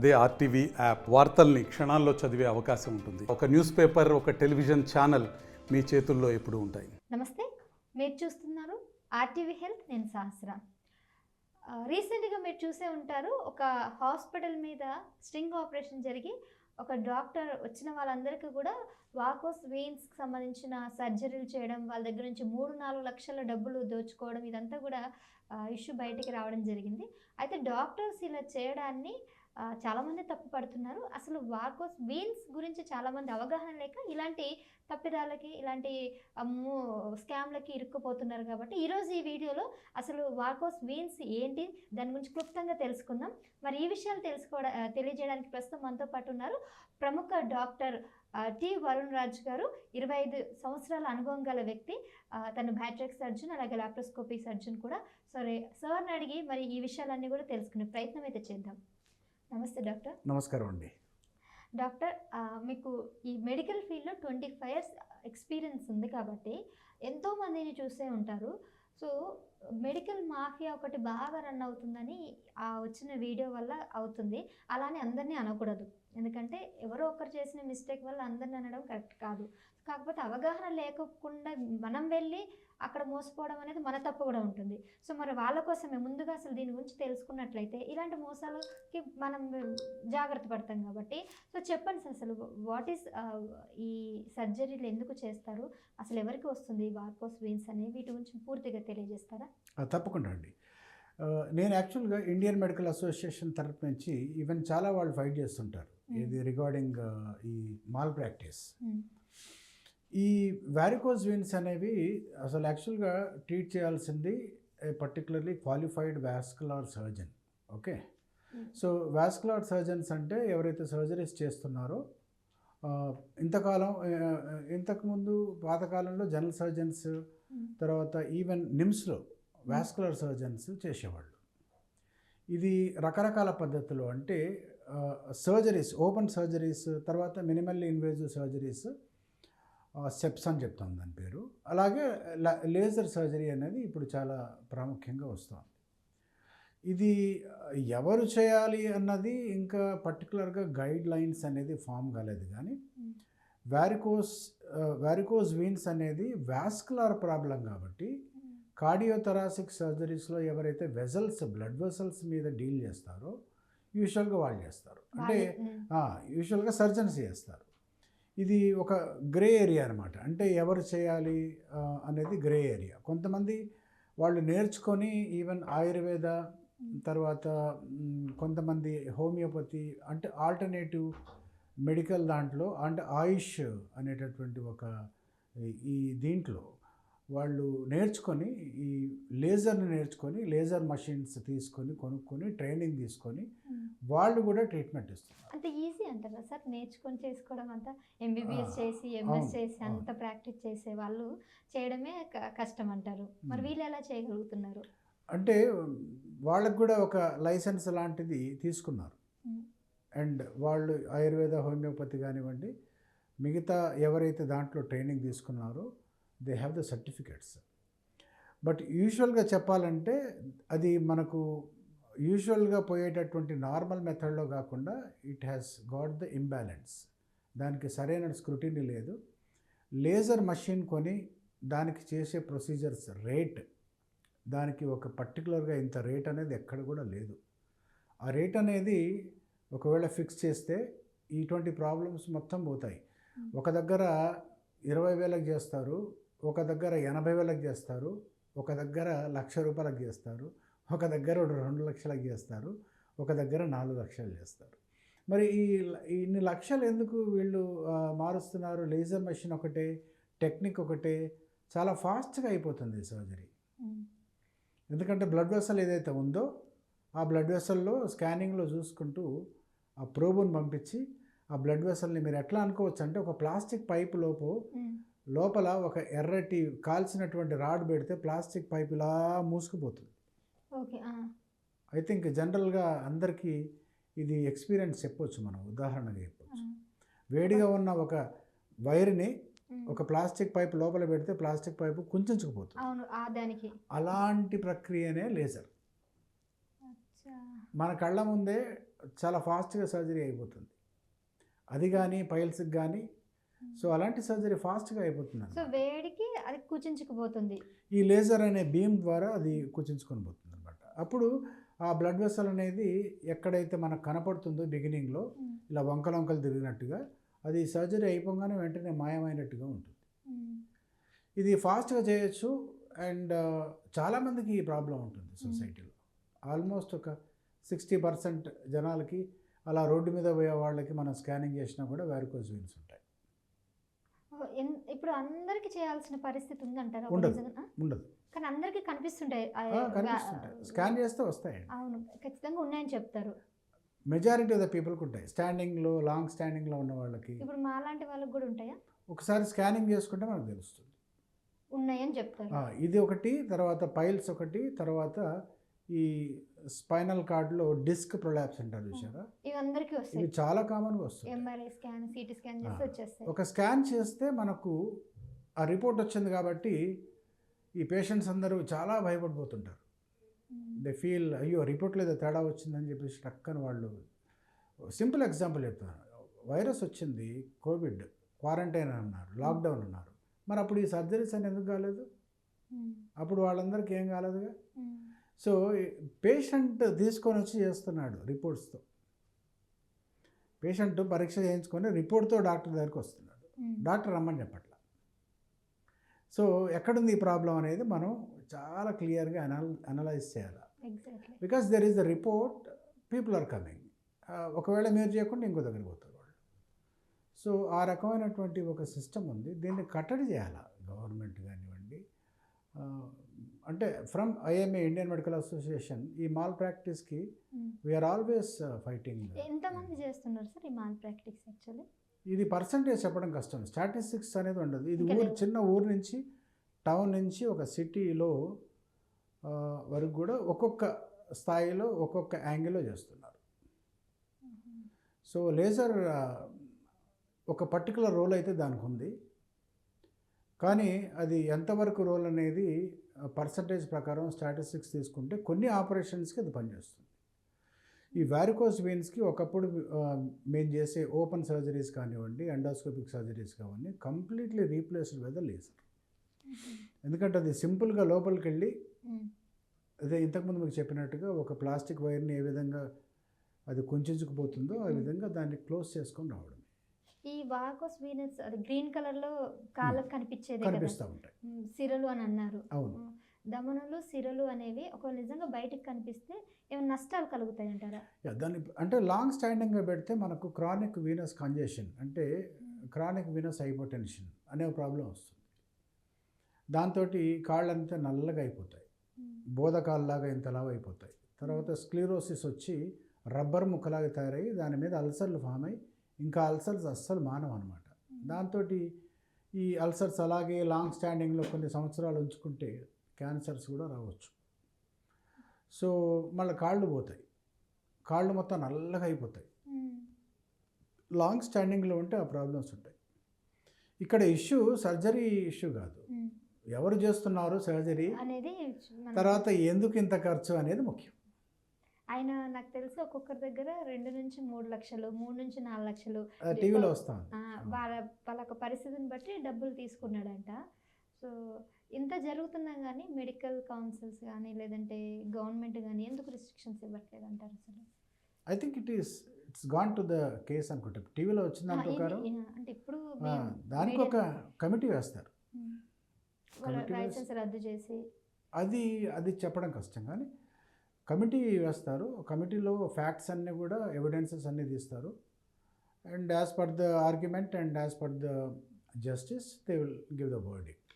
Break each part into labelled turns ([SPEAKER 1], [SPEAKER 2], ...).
[SPEAKER 1] అదే RTV app వార్తల్ని క్షణాల్లో చదివే అవకాశం ఉంటుంది. ఒక న్యూస్ పేపర్ ఒక టెలివిజన్ ఛానల్ మీ చేతుల్లో ఎప్పుడు ఉంటాయి.
[SPEAKER 2] నమస్తే మీరు చూస్తున్నారు ఆర్టీవీ హెల్త్ నేను సహస్ర. రీసెంట్గా మీరు చూసే ఉంటారు ఒక హాస్పిటల్ మీద స్ట్రింగ్ ఆపరేషన్ జరిగి ఒక డాక్టర్ వచ్చిన వాళ్ళందరికీ కూడా వాకోస్ వెయిన్స్కి సంబంధించిన సర్జరీలు చేయడం వాళ్ళ దగ్గర నుంచి మూడు నాలుగు లక్షల డబ్బులు దోచుకోవడం ఇదంతా కూడా ఇష్యూ బయటికి రావడం జరిగింది. అయితే డాక్టర్స్ ఇలా చేయడాన్ని చాలామంది తప్పు పడుతున్నారు. అసలు వాకోస్ వీన్స్ గురించి చాలామంది అవగాహన లేక ఇలాంటి తప్పిదాలకి ఇలాంటి స్కామ్లకి ఇరుక్కుపోతున్నారు కాబట్టి ఈరోజు ఈ వీడియోలో అసలు వాకోస్ వీన్స్ ఏంటి? దాని గురించి క్లుప్తంగా తెలుసుకుందాం. మరి ఈ విషయాలు తెలుసుకోవడం తెలియజేయడానికి ప్రస్తుతం మనతో పాటు ఉన్నారు ప్రముఖ డాక్టర్ టి వరుణ్ రాజ్ గారు. ఇరవై ఐదు సంవత్సరాల అనుభవం గల వ్యక్తి. తను బ్యాట్రిక్ సర్జన్ అలాగే లాప్రోస్కోపీ సర్జన్ కూడా. సరే సార్ని అడిగి మరి ఈ విషయాలన్నీ కూడా తెలుసుకునే ప్రయత్నం అయితే చేద్దాం. నమస్తే డాక్టర్.
[SPEAKER 3] నమస్కారం అండి.
[SPEAKER 2] డాక్టర్ మీకు ఈ మెడికల్ ఫీల్డ్లో ట్వంటీ ఫైవ్ ఇయర్స్ ఎక్స్పీరియన్స్ ఉంది కాబట్టి ఎంతో మందిని చూసే ఉంటారు. సో మెడికల్ మాఫియా ఒకటి బాగా రన్ అవుతుందని ఆ వచ్చిన వీడియో వల్ల అవుతుంది. అలానే అందరినీ అనకూడదు. ఎందుకంటే ఎవరో ఒకరు చేసిన మిస్టేక్ వల్ల అందరిని అనడం కరెక్ట్ కాదు. కాకపోతే అవగాహన లేకుండా మనం వెళ్ళి అక్కడ మోసపోవడం అనేది మన తప్పు కూడా ఉంటుంది. సో మరి వాళ్ళ కోసమే ముందుగా అసలు దీని గురించి తెలుసుకున్నట్లయితే ఇలాంటి మోసాలకి మనం జాగ్రత్త పడతాం కాబట్టి. సో చెప్పండి సార్ అసలు వాట్ ఈస్ ఈ సర్జరీలు ఎందుకు చేస్తారు? అసలు ఎవరికి వస్తుంది? వార్కోస్ వెయిన్స్ అనేవి వీటి గురించి పూర్తిగా తెలియజేస్తారా?
[SPEAKER 3] తప్పకుండా అండి. నేను యాక్చువల్గా ఇండియన్ మెడికల్ అసోసియేషన్ తరపు నుంచి ఈవెన్ చాలా వాళ్ళు ఫైట్ చేస్తుంటారు. ఇది రిగార్డింగ్ ఈ మాల్ ప్రాక్టీస్. ఈ వ్యారికోజ్ వెయిన్స్ అనేవి అసలు యాక్చువల్గా ట్రీట్ చేయాల్సింది particularly qualified vascular surgeon okay. So vascular surgeons అంటే ఎవరైతే సర్జరీస్ చేస్తున్నారో ఇంతకాలం ఇంతకుముందు పాతకాలంలో జనరల్ సర్జన్స్
[SPEAKER 2] Hmm.
[SPEAKER 3] తర్వాత ఈవెన్ నిమ్స్లో వాస్కులర్ సర్జన్స్ చేసేవాళ్ళు ఇది రకరకాల పద్ధతులు అంటే సర్జరీస్ ఓపెన్ సర్జరీస్ తర్వాత మినిమల్లీ ఇన్వేజివ్ సర్జరీస్ స్టెప్స్ అని చెప్తాం దాని పేరు. అలాగే లేజర్ సర్జరీ అనేది ఇప్పుడు చాలా ప్రాముఖ్యంగా వస్తుంది. ఇది ఎవరు చేయాలి అన్నది ఇంకా పర్టికులర్గా గైడ్ లైన్స్ అనేది ఫామ్ కాలేదు కానీ. వ్యారికోస్ వ్యారికోస్ వీన్స్ అనేది వాస్కులర్ ప్రాబ్లం కాబట్టి కార్డియోథరాసిక్ సర్జరీస్లో ఎవరైతే వెజల్స్ బ్లడ్ వెసల్స్ మీద డీల్ చేస్తారో యూజువల్గా వాళ్ళు చేస్తారు. అంటే యూజువల్గా సర్జన్స్ చేస్తారు. ఇది ఒక గ్రే ఏరియా అనమాట అంటే ఎవరు చేయాలి అనేది గ్రే ఏరియా. కొంతమంది వాళ్ళు నేర్చుకొని ఈవెన్ ఆయుర్వేద తర్వాత కొంతమంది హోమియోపతి అంటే ఆల్టర్నేటివ్ మెడికల్ దాంట్లో అంటే ఆయుష్ అనేటటువంటి ఒక ఈ దీంట్లో వాళ్ళు నేర్చుకొని ఈ లేజర్ని నేర్చుకొని లేజర్ మషిన్స్ తీసుకొని కొనుక్కొని ట్రైనింగ్ తీసుకొని. వాళ్ళు కూడా ట్రీట్మెంట్ ఇస్తున్నారు
[SPEAKER 2] అంత ఈజీ అంటారా సార్ నేర్చుకొని చేసుకోవడం అంతా ఎంబీబీఎస్ చేసి ఎంఎస్ చేసి అంత. ప్రాక్టీస్ చేసే వాళ్ళు చేయడమే కష్టం అంటారు మరి. వీళ్ళు ఎలా చేయగలుగుతున్నారు
[SPEAKER 3] అంటే వాళ్ళకు కూడా ఒక లైసెన్స్ లాంటిది తీసుకున్నారు. అండ్ వాళ్ళు ఆయుర్వేద హోమియోపతి కానివ్వండి మిగతా ఎవరైతే దాంట్లో ట్రైనింగ్ తీసుకున్నారో they have the certificates. But యూజువల్గా చెప్పాలంటే అది మనకు యూజువల్గా పోయేటటువంటి నార్మల్ మెథడ్లో కాకుండా it has got the imbalance. దానికి సరైన స్క్రూటినీ లేదు. లేజర్ మషిన్ కొని దానికి చేసే ప్రొసీజర్స్ రేట్ దానికి ఒక పర్టికులర్గా ఇంత రేట్ అనేది ఎక్కడ కూడా లేదు. ఆ రేట్ అనేది ఒకవేళ ఫిక్స్ చేస్తే ఇటువంటి ప్రాబ్లమ్స్ మొత్తం పోతాయి. ఒక దగ్గర ఇరవై వేలకు చేస్తారు ఒక దగ్గర ఎనభై వేలకు చేస్తారు ఒక దగ్గర లక్ష రూపాయలకు చేస్తారు ఒక దగ్గర రెండు లక్షలకు చేస్తారు ఒక దగ్గర నాలుగు లక్షలు చేస్తారు మరి ఈ ఇన్ని లక్షలు ఎందుకు వీళ్ళు మారుస్తున్నారు లేజర్ మెషిన్ ఒకటే టెక్నిక్ ఒకటే చాలా ఫాస్ట్గా అయిపోతుంది సర్జరీ. ఎందుకంటే బ్లడ్ వెసల్ ఏదైతే ఉందో ఆ బ్లడ్ వెసల్లో స్కానింగ్లో చూసుకుంటూ ఆ ప్రోబుని పంపించి ఆ బ్లడ్ వెసల్ని మీరు ఎట్లా అనుకోవచ్చు అంటే ఒక ప్లాస్టిక్ పైప్ లోపు. లోపల ఒక ఎర్రటి కాల్చినటువంటి రాడ్ పెడితే ప్లాస్టిక్ పైప్ ఇలా మూసుకుపోతుంది.
[SPEAKER 2] ఓకే.
[SPEAKER 3] ఐ థింక్ జనరల్గా అందరికీ ఇది ఎక్స్పీరియన్స్ చెప్పొచ్చు మనం ఉదాహరణగా. చెప్పొచ్చు. వేడిగా ఉన్న ఒక వైర్ని. ఒక ప్లాస్టిక్ పైప్ లోపల పెడితే ప్లాస్టిక్ పైపు కుంచుకుపోతుంది. అలాంటి ప్రక్రియనే లేజర్. మన కళ్ళ ముందే చాలా ఫాస్ట్గా సర్జరీ అయిపోతుంది. అది కానీ పైల్స్కి కానీ సో అలాంటి సర్జరీ ఫాస్ట్గా అయిపోతుంది
[SPEAKER 2] సో వేడికి అది కుచించుకుపోతుంది.
[SPEAKER 3] ఈ లేజర్ అనే బీమ్ ద్వారా అది కుచించుకొని పోతుంది అనమాట అప్పుడు ఆ బ్లడ్ వెసల్ అనేది ఎక్కడైతే మనకు కనపడుతుందో బిగినింగ్లో ఇలా వంకలు వంకలు తిరిగినట్టుగా అది సర్జరీ అయిపోగానే వెంటనే మాయమైనట్టుగా ఉంటుంది. ఇది ఫాస్ట్గా చేయొచ్చు అండ్ చాలామందికి ఈ ప్రాబ్లం ఉంటుంది సొసైటీలో. ఆల్మోస్ట్ ఒక సిక్స్టీ పర్సెంట్ జనాలకి అలా రోడ్డు మీద పోయే వాళ్ళకి మనం స్కానింగ్ చేసినా కూడా వ్యారికోజ్ వీన్స్ ఉంటాయి
[SPEAKER 2] ఇప్పుడు అందరికి చేయాల్సిన పరిస్థితి ఉందంటారా
[SPEAKER 3] ఉండదు. ఉండదు.
[SPEAKER 2] కానీ అందరికి కనిపిస్తుంటాయి
[SPEAKER 3] స్కాన్ చేస్తే వస్తాయండి.
[SPEAKER 2] అవును ఖచ్చితంగా ఉన్నాయని చెప్తారు.
[SPEAKER 3] మెజారిటీ ఆఫ్ ద పీపుల్కి ఉంటాయి. స్టాండింగ్లో లాంగ్ స్టాండింగ్లో ఉన్న వాళ్ళకి.
[SPEAKER 2] ఇప్పుడు మాలాంటి వాళ్ళకి కూడా ఉంటాయా?
[SPEAKER 3] ఒకసారి స్కానింగ్ చేసుకుంటే మనకు తెలుస్తుంది.
[SPEAKER 2] ఉన్నాయని చెప్తారు.
[SPEAKER 3] ఇది ఒకటి తర్వాత పైల్స్ ఒకటి తర్వాత ఈ స్పైనల్ కార్డ్లో డిస్క్ ప్రొలాప్స్ అంటారు చూసారా
[SPEAKER 2] ఇవి అందరికీ
[SPEAKER 3] ఇవి చాలా కామన్గా వస్తుంది
[SPEAKER 2] ఎంఆర్ఐ స్కాన్ సిటీ స్కాన్ చేస్తే
[SPEAKER 3] ఆ.
[SPEAKER 2] వచ్చేస్తాయి.
[SPEAKER 3] ఒక స్కాన్ చేస్తే మనకు ఆ రిపోర్ట్ వచ్చింది కాబట్టి ఈ పేషెంట్స్ అందరూ చాలా భయపడిపోతుంటారు. దే ఫీల్ అయ్యో రిపోర్ట్లో ఏదో తేడా వచ్చిందని చెప్పేసి టక్కని వాళ్ళు సింపుల్ ఎగ్జాంపుల్ చెప్తాను. వైరస్ వచ్చింది కోవిడ్ క్వారంటైన్ అన్నారు లాక్డౌన్ అన్నారు. మరి అప్పుడు ఈ సర్జరీస్ అని ఎందుకు కాలేదు? అప్పుడు వాళ్ళందరికీ ఏం కాలేదుగా? సో పేషెంట్ తీసుకొని వచ్చి చేస్తున్నాడు రిపోర్ట్స్తో. పేషెంట్ పరీక్ష చేయించుకొని రిపోర్ట్తో డాక్టర్ దగ్గరికి వస్తున్నాడు. డాక్టర్ రమ్మని చెప్పట్ల. సో ఎక్కడుంది ఈ ప్రాబ్లం అనేది మనం చాలా క్లియర్గా అనల్ అనలైజ్ చేయాలి? Because there is the report people are coming. ఒకవేళ మీరు చేయకుండా ఇంకో దగ్గరికి పోతారు వాళ్ళు. సో ఆ రకమైనటువంటి ఒక సిస్టమ్ ఉంది. దీన్ని కట్టడి చేయాలి? గవర్నమెంట్ కానివ్వండి అంటే from IMA Indian medical association ఈ మాల్ ప్రాక్టీస్కి. వీఆర్ ఆల్వేస్ ఫైటింగ్
[SPEAKER 2] ఎంతమంది చేస్తున్నారు సార్ ఈ మాల్ ప్రాక్టీస్ యాక్చువల్లీ
[SPEAKER 3] ఇది పర్సంటేజ్ చెప్పడం కష్టం. స్టాటిస్టిక్స్ అనేది ఉండదు. ఇది ఊరు. చిన్న ఊరు నుంచి టౌన్ నుంచి ఒక సిటీలో వరకు కూడా ఒక్కొక్క స్థాయిలో ఒక్కొక్క యాంగిల్లో చేస్తున్నారు. సో లేజర్ ఒక పర్టికులర్ రోల్ అయితే దానికి ఉంది. కానీ అది ఎంతవరకు రోల్ అనేది పర్సంటేజ్ ప్రకారం స్టాటిస్టిక్స్ తీసుకుంటే కొన్ని ఆపరేషన్స్కి అది పనిచేస్తుంది. ఈ వ్యారికోస్ వెయిన్స్కి ఒకప్పుడు మేము చేసే ఓపెన్ సర్జరీస్ కానివ్వండి ఎండోస్కోపిక్ సర్జరీస్ కానివ్వండి completely replaced by the laser ఎందుకంటే అది సింపుల్గా లోపలికి వెళ్ళి అదే ఇంతకుముందు మీకు చెప్పినట్టుగా ఒక ప్లాస్టిక్ వైర్ని ఏ విధంగా అది కుంచుకుపోతుందో ఆ విధంగా దాన్ని క్లోజ్ చేసుకొని రావడం.
[SPEAKER 2] ఈ వాకోస్ వీనస్ అది గ్రీన్ కలర్లో కాళ్ళకు కనిపించేది కదా.
[SPEAKER 3] కనిపిస్తూ ఉంటాయి.
[SPEAKER 2] ఉమ్, సిరలు అని అన్నారు.
[SPEAKER 3] అవును.
[SPEAKER 2] ఉమ్, దమనులు సిరలు అనేవి ఒక నిజంగా బయటకు కనిపిస్తే ఏమైనా నష్టాలు కలుగుతాయి అంటారా
[SPEAKER 3] దాన్ని అంటే లాంగ్ స్టాండింగ్గా పెడితే మనకు క్రానిక్ వీనస్ కంజెషన్ అంటే క్రానిక్ వీనస్ హైపోటెన్షన్ అనే ప్రాబ్లం వస్తుంది. దాంతో కాళ్ళంతా నల్లగా అయిపోతాయి. బోధకాల్లాగా ఇంతలాగా అయిపోతాయి. తర్వాత స్క్లీరోసిస్ వచ్చి రబ్బర్ ముక్కలాగా తయారయ్యి దాని మీద అల్సర్లు ఫామ్ అయ్యి ఇంకా అల్సర్స్ అస్సలు మానవు అనమాట దాంతో ఈ అల్సర్స్ అలాగే లాంగ్ స్టాండింగ్లో కొన్ని సంవత్సరాలు ఉంచుకుంటే క్యాన్సర్స్ కూడా రావచ్చు. సో మళ్ళీ కాళ్ళు పోతాయి. కాళ్ళు మొత్తం నల్లగా అయిపోతాయి. లాంగ్ స్టాండింగ్లో ఉంటే ఆ ప్రాబ్లమ్స్ ఉంటాయి. ఇక్కడ ఇష్యూ సర్జరీ ఇష్యూ కాదు. ఎవరు చేస్తున్నారు సర్జరీ తర్వాత ఎందుకు ఇంత ఖర్చు అనేది ముఖ్యం.
[SPEAKER 2] ఆయన నాకు తెలిసి ఒక్కొక్కరి దగ్గర రెండు నుంచి మూడు లక్షలు మూడు నుంచి నాలుగు లక్షలు.
[SPEAKER 3] టీవీలో వస్తుంది
[SPEAKER 2] ఆ, వాళ్ళ వాళ్ళ పరిస్థితిని బట్టి డబ్బులు తీసుకున్నాడంట. సో ఇంత జరుగుతున్నా కానీ మెడికల్ కౌన్సిల్స్ కానీ లేదంటే గవర్నమెంట్ కానీ ఎందుకు రిస్ట్రిక్షన్స్ ఇవ్వట్లేదు అంటారు అసలు?
[SPEAKER 3] I think it is it's gone to the case అనుకుంటా. టీవీలో వచ్చిన ప్రకారం
[SPEAKER 2] అంటే ఇప్పుడు
[SPEAKER 3] దానికి ఒక కమిటీ వేస్తారు.
[SPEAKER 2] లైసెన్స్ రద్దు చేసి
[SPEAKER 3] అది అది చెప్పడం కష్టం కానీ కమిటీ వేస్తారు. కమిటీలో ఫ్యాక్ట్స్ అన్నీ కూడా ఎవిడెన్సెస్ అన్నీ తీస్తారు. And as per the argument and as per the justice they will give the verdict.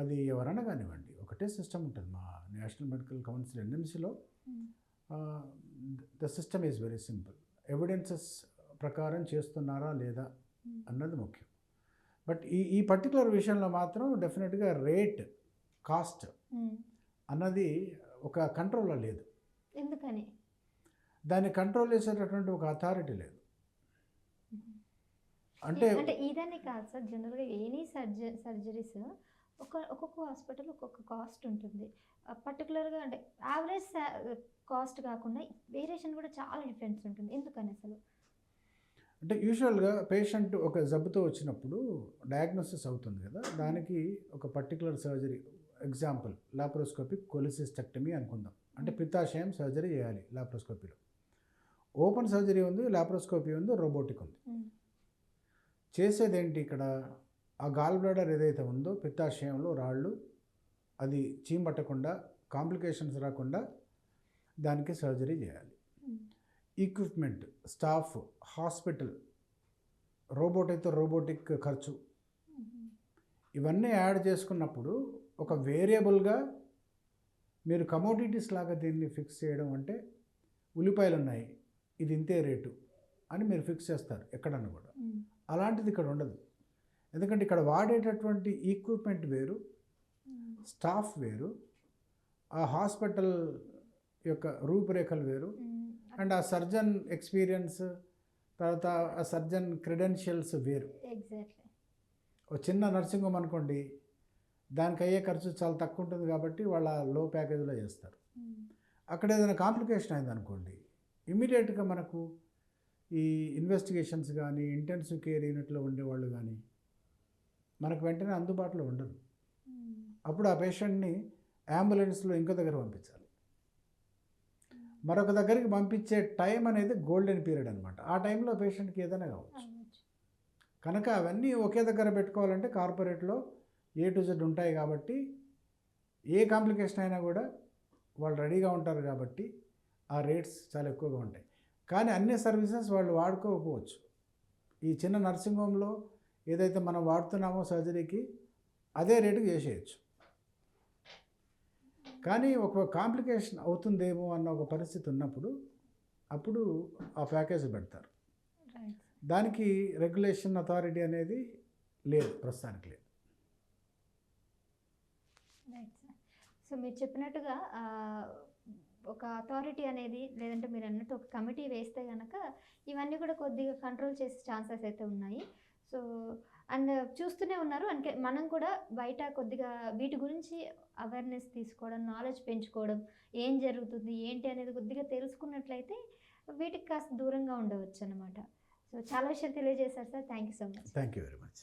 [SPEAKER 3] అది ఎవరైనా కానివ్వండి. ఒకటే సిస్టమ్ ఉంటుంది. మా national medical council ఎన్ఎంసీలో the system is very simple. Evidences ప్రకారం చేస్తున్నారా లేదా అన్నది ముఖ్యం. బట్ ఈ ఈ పర్టికులర్ విషయంలో మాత్రం డెఫినెట్గా రేట్ కాస్ట్. అన్నది ఒక కంట్రోల్లో లేదు.
[SPEAKER 2] ఎందుకని?
[SPEAKER 3] దాన్ని కంట్రోల్ చేసేటటువంటి ఒక అథారిటీ లేదు. అంటే
[SPEAKER 2] అంటే ఇదని కాదు సార్ జనరల్గా ఎనీ సర్జ సర్జరీస్ ఒక ఒక్కొక్క హాస్పిటల్ ఒక్కొక్క కాస్ట్ ఉంటుంది. పర్టికులర్గా అంటే యావరేజ్ కాస్ట్ కాకుండా వేరియేషన్ కూడా చాలా డిఫరెన్స్ ఉంటుంది. ఎందుకని అసలు?
[SPEAKER 3] అంటే యూజువల్గా పేషెంట్ ఒక జబ్బుతో వచ్చినప్పుడు డయాగ్నోసిస్ అవుతుంది కదా దానికి ఒక particular surgery example laparoscopic cholecystectomy అనుకుందాం. అంటే పిత్తాశయం సర్జరీ చేయాలి లాప్రోస్కోపీలో ఓపెన్ సర్జరీ ఉంది లాప్రోస్కోపీ ఉంది రోబోటిక్ ఉంది. చేసేది ఏంటి ఇక్కడ? ఆ గాల్ బ్లాడర్ ఏదైతే ఉందో పిత్తాశయంలో రాళ్ళు అది చీమట్టకుండా కాంప్లికేషన్స్ రాకుండా దానికి సర్జరీ చేయాలి. ఈక్విప్మెంట్ స్టాఫ్ హాస్పిటల్ రోబోట్ అయితే రోబోటిక్ ఖర్చు. ఇవన్నీ యాడ్ చేసుకున్నప్పుడు ఒక వేరియబుల్గా మీరు కమోడిటీస్ లాగా దీన్ని ఫిక్స్ చేయడం అంటే ఉల్లిపాయలు ఉన్నాయి ఇది ఇంతే రేటు అని మీరు ఫిక్స్ చేస్తారు ఎక్కడన్నా కూడా. అలాంటిది ఇక్కడ ఉండదు ఎందుకంటే ఇక్కడ వాడేటటువంటి ఈక్విప్మెంట్ వేరు. స్టాఫ్ వేరు ఆ హాస్పిటల్ యొక్క రూపురేఖలు వేరు. అండ్ ఆ సర్జన్ ఎక్స్పీరియన్స్ తర్వాత ఆ సర్జన్ క్రెడెన్షియల్స్ వేరు ఒక చిన్న నర్సింగ్ హోమ్ అనుకోండి దానికి అయ్యే ఖర్చు చాలా తక్కువ ఉంటుంది కాబట్టి వాళ్ళ లో ప్యాకేజీలో చేస్తారు
[SPEAKER 2] మ్మ్.
[SPEAKER 3] అక్కడ ఏదైనా కాంప్లికేషన్ అయింది అనుకోండి ఇమీడియట్గా మనకు ఈ ఇన్వెస్టిగేషన్స్ కానీ ఇంటెన్సివ్ కేర్ యూనిట్లో ఉండేవాళ్ళు కానీ మనకు వెంటనే అందుబాటులో ఉండరు
[SPEAKER 2] మ్మ్.
[SPEAKER 3] అప్పుడు ఆ పేషెంట్ని అంబులెన్స్లో ఇంకో దగ్గర పంపించాలి మరొక దగ్గరికి పంపించే టైం అనేది గోల్డెన్ పీరియడ్ అనమాట ఆ టైంలో పేషెంట్కి ఏదైనా కావచ్చు. కనుక అవన్నీ ఒకే దగ్గర పెట్టుకోవాలంటే కార్పొరేట్లో ఏ టు జెడ్ ఉంటాయి కాబట్టి ఏ కాంప్లికేషన్ అయినా కూడా వాళ్ళు రెడీగా ఉంటారు కాబట్టి ఆ రేట్స్ చాలా ఎక్కువగా ఉంటాయి. కానీ అన్ని సర్వీసెస్ వాళ్ళు వాడుకోకపోవచ్చు. ఈ చిన్న నర్సింగ్ హోమ్లో ఏదైతే మనం వాడుతున్నామో సర్జరీకి అదే రేటుకి చేసేయచ్చు. కానీ ఒక కాంప్లికేషన్ అవుతుందేమో అన్న ఒక పరిస్థితి ఉన్నప్పుడు అప్పుడు ఆ ప్యాకేజ్ పెడతారు. దానికి రెగ్యులేషన్ అథారిటీ అనేది లేదు ప్రస్తుతానికి లేదు.
[SPEAKER 2] రైట్ సార్ సో మీరు చెప్పినట్టుగా ఒక అథారిటీ అనేది లేదంటే మీరు అన్నట్టు ఒక కమిటీ వేస్తే కనుక ఇవన్నీ కూడా కొద్దిగా కంట్రోల్ చేసే ఛాన్సెస్ అయితే ఉన్నాయి. సో అండ్ చూస్తూనే ఉన్నారు. అందుకే మనం కూడా బయట కొద్దిగా వీటి గురించి అవేర్నెస్ తీసుకోవడం నాలెడ్జ్ పెంచుకోవడం ఏం జరుగుతుంది ఏంటి అనేది కొద్దిగా తెలుసుకున్నట్లయితే వీటికి కాస్త దూరంగా ఉండవచ్చు అనమాట సో చాలా విషయాలు తెలియజేశారు sir thank you so much
[SPEAKER 3] thank you very much